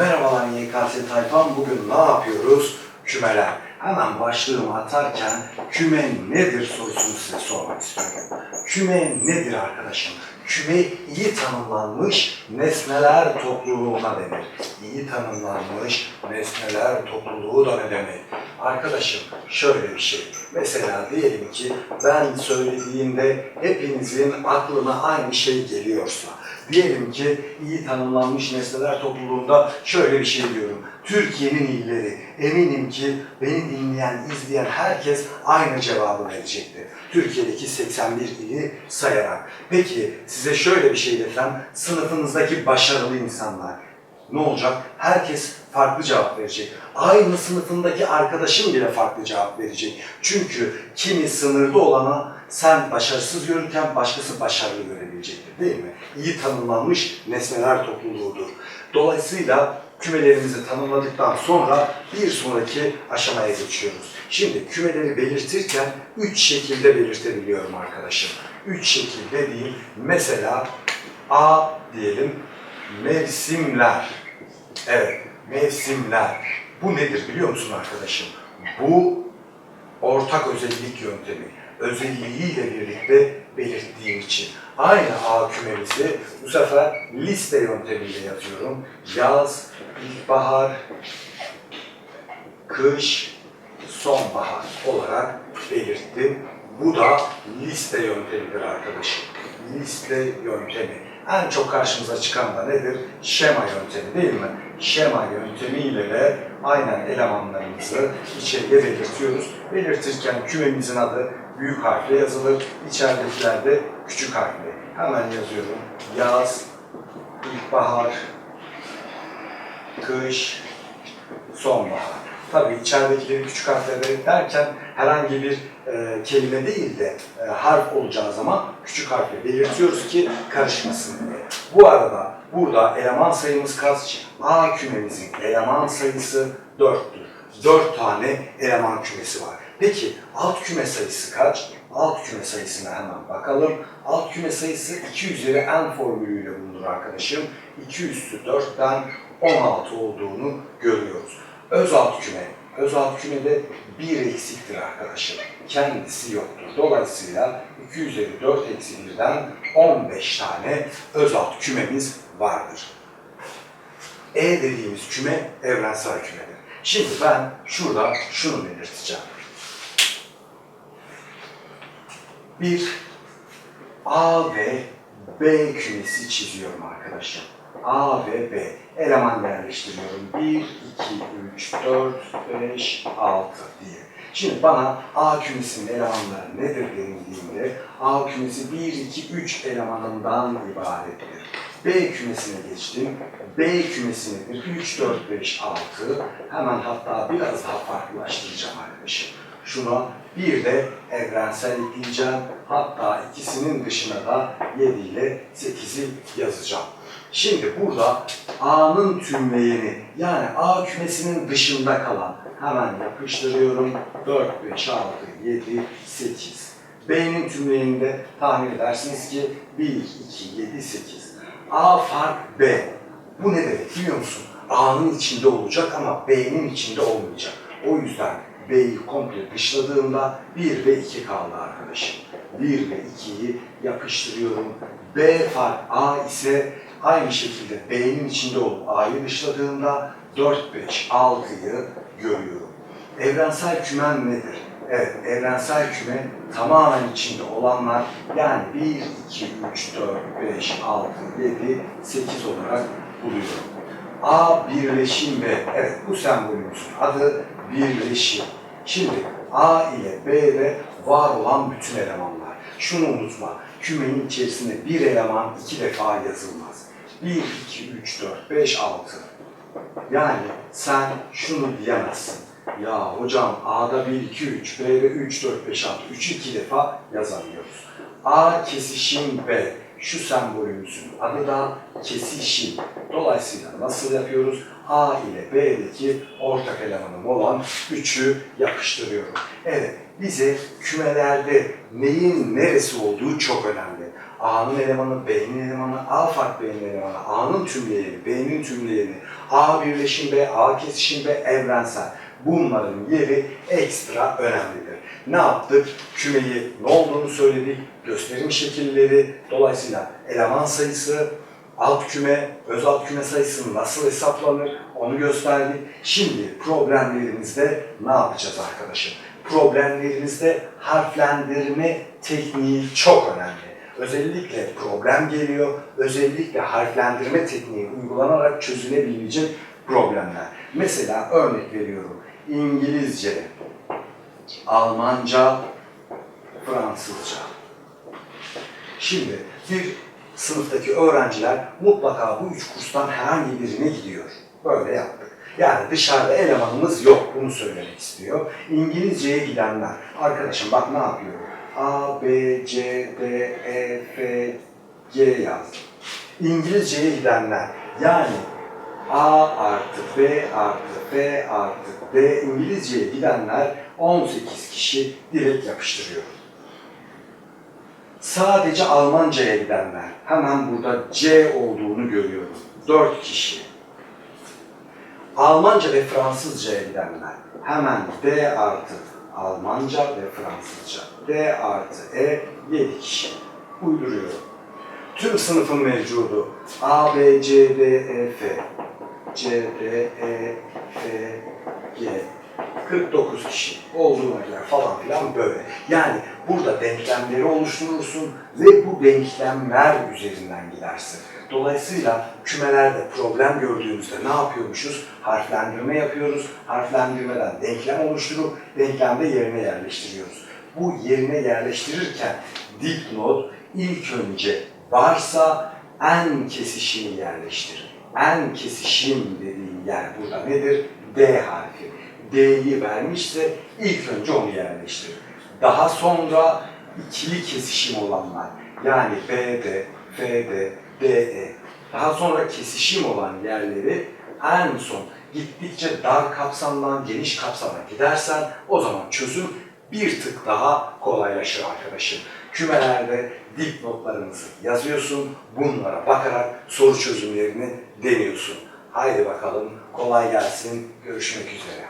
Merhabalar YKS tayfam. Bugün ne yapıyoruz? Kümeler. Hemen başlığımı atarken küme nedir sorusunu size sormak istiyorum. Küme nedir arkadaşım? Küme iyi tanımlanmış nesneler topluluğuna denir. İyi tanımlanmış nesneler topluluğu da ne demek? Arkadaşım şöyle bir şey. Mesela diyelim ki ben söylediğimde hepinizin aklına aynı şey geliyorsa, diyelim ki iyi tanımlanmış nesneler topluluğunda şöyle bir şey diyorum. Türkiye'nin illeri eminim ki beni dinleyen, izleyen herkes aynı cevabı verecektir. Türkiye'deki 81 ili sayarak. Peki size şöyle bir şey desem, sınıfınızdaki başarılı insanlar, ne olacak? Herkes farklı cevap verecek. Aynı sınıfındaki arkadaşım bile farklı cevap verecek. Çünkü kimi sınırda olana sen başarısız görürken başkası başarılı görebilecektir değil mi? İyi tanımlanmış nesneler topluluğudur. Dolayısıyla kümelerimizi tanımladıktan sonra bir sonraki aşamaya geçiyoruz. Şimdi kümeleri belirtirken üç şekilde belirtebiliyorum arkadaşım. Üç şekilde değil. Mesela A diyelim mevsimler. Evet, mevsimler. Bu nedir biliyor musun arkadaşım? Bu ortak özellik yöntemi. Özelliğiyle birlikte belirttiğim için. Aynı A kümemizi bu sefer liste yöntemiyle yazıyorum. Yaz, ilkbahar, kış, sonbahar olarak belirttim. Bu da liste yöntemidir arkadaşım. Liste yöntemi. En çok karşımıza çıkan da nedir? Şema yöntemi değil mi? Şema yöntemiyle de aynen elemanlarımızı içeriye belirtiyoruz. Belirtirken kümemizin adı büyük harfle yazılır. İçeridekiler de küçük harfle. Hemen yazıyorum. Yaz, ilkbahar, kış, sonbahar. Tabii içeridekileri küçük harfle derken herhangi bir e, kelime değil de e, harf olacağı zaman küçük harfle belirtiyoruz ki karışmasın diye. Bu arada burada eleman sayımız kaç? A kümemizin eleman sayısı 4'tür. 4 tane eleman kümesi var. Peki alt küme sayısı kaç? Alt küme sayısına hemen bakalım. Alt küme sayısı 2 üzeri n formülüyle bulunur arkadaşım. 2 üstü 4'ten 16 olduğunu görüyoruz. Öz alt küme. Öz alt kümede 1 eksiktir arkadaşım. Kendisi yoktur. Dolayısıyla 2 üzeri 4 eksi 1'den 15 tane öz alt kümemiz vardır. E dediğimiz küme evrensel kümedir. Şimdi ben şurada şunu belirteceğim. Bir A ve B kümesi çiziyorum arkadaşlar. A ve B. Eleman yerleştiriyorum. 1, 2, 3, 4, 5, 6 diye. Şimdi bana A kümesinin elemanları nedir denildiğinde A kümesi 1, 2, 3 elemanından ibarettir. B kümesine geçtim. B kümesi nedir? 3, 4, 5, 6. Hemen hatta biraz daha farklılaştıracağım arkadaşım. Şuna bir de evrensel ekleyeceğim. Hatta ikisinin dışına da 7 ile 8'i yazacağım. Şimdi burada A'nın tümleyeni yani A kümesinin dışında kalan hemen yapıştırıyorum. 4, 5, 6, 7, 8. B'nin tümleyeni tahmin edersiniz ki 1, 2, 7, 8. A fark B. Bu ne demek biliyor musun? A'nın içinde olacak ama B'nin içinde olmayacak. O yüzden B'yi komple dışladığımda 1 ve 2 kaldı arkadaşım. 1 ve 2'yi yapıştırıyorum. B fark A ise aynı şekilde B'nin içinde olup A'yı dışladığımda 4, 5, 6'yı görüyorum. Evrensel kümen nedir? Evet, evrensel küme tamamen içinde olanlar yani 1, 2, 3, 4, 5, 6, 7, 8 olarak buluyorum. A birleşim ve evet bu sembolümüzün adı birleşim. Şimdi A ile B ile var olan bütün elemanlar. Şunu unutma, kümenin içerisinde bir eleman iki defa yazılmaz. 1, 2, 3, 4, 5, 6. Yani sen şunu diyemezsin. Ya hocam A'da 1, 2, 3, B'de 3, 4, 5, 6. 3'ü iki defa yazamıyoruz. A kesişim B. Şu sembolümüzün adı da kesişim. Dolayısıyla nasıl yapıyoruz? A ile B'deki ortak elemanım olan 3'ü yapıştırıyorum. Evet, bize kümelerde neyin neresi olduğu çok önemli. A'nın elemanı, B'nin elemanı, A fark B'nin elemanı, A'nın tümleyeni, B'nin tümleyeni, A birleşim B, A kesişim B, evrensel. Bunların yeri ekstra önemlidir. Ne yaptık? Kümeyi ne olduğunu söyledik, gösterim şekilleri, dolayısıyla eleman sayısı, alt küme, öz alt küme sayısı nasıl hesaplanır onu gösterdik. Şimdi problemlerimizde ne yapacağız arkadaşım? Problemlerimizde harflendirme tekniği çok önemli. Özellikle problem geliyor, özellikle harflendirme tekniği uygulanarak çözülebilecek problemler. Mesela örnek veriyorum. İngilizce, Almanca, Fransızca. Şimdi bir sınıftaki öğrenciler mutlaka bu üç kurstan herhangi birine gidiyor. Böyle yaptık. Yani dışarıda elemanımız yok. Bunu söylemek istiyor. İngilizceye gidenler. Arkadaşım bak ne yapıyor? A, B, C, D, E, F, G yazdım. İngilizceye gidenler. Yani A artı B artı B artı D İngilizceye gidenler 18 kişi direkt yapıştırıyor. Sadece Almanca'ya gidenler. Hemen burada C olduğunu görüyorum. 4 kişi. Almanca ve Fransızca'ya gidenler. Hemen D artı Almanca ve Fransızca. D artı E 7 kişi. Uyduruyorum. Tüm sınıfın mevcudu. A, B, C, D, E, F. C, D, E, F, G. 49 kişi olduğuna göre falan filan böyle. Yani burada denklemleri oluşturursun ve bu denklemler üzerinden gidersin. Dolayısıyla kümelerde problem gördüğümüzde ne yapıyormuşuz? Harflendirme yapıyoruz. Harflendirmeden denklem oluşturup denklemde yerine yerleştiriyoruz. Bu yerine yerleştirirken dipnot ilk önce varsa en kesişimi yerleştir. En kesişim dediğim yer burada nedir? D harfi. D'yi vermişse ilk önce onu yerleştir. Daha sonra ikili kesişim olanlar yani BD, FD, DE daha sonra kesişim olan yerleri en son gittikçe dar kapsamdan geniş kapsama gidersen o zaman çözüm bir tık daha kolaylaşır arkadaşım. Kümelerde dipnotlarınızı yazıyorsun, bunlara bakarak soru çözümlerini deniyorsun. Haydi bakalım kolay gelsin, görüşmek üzere.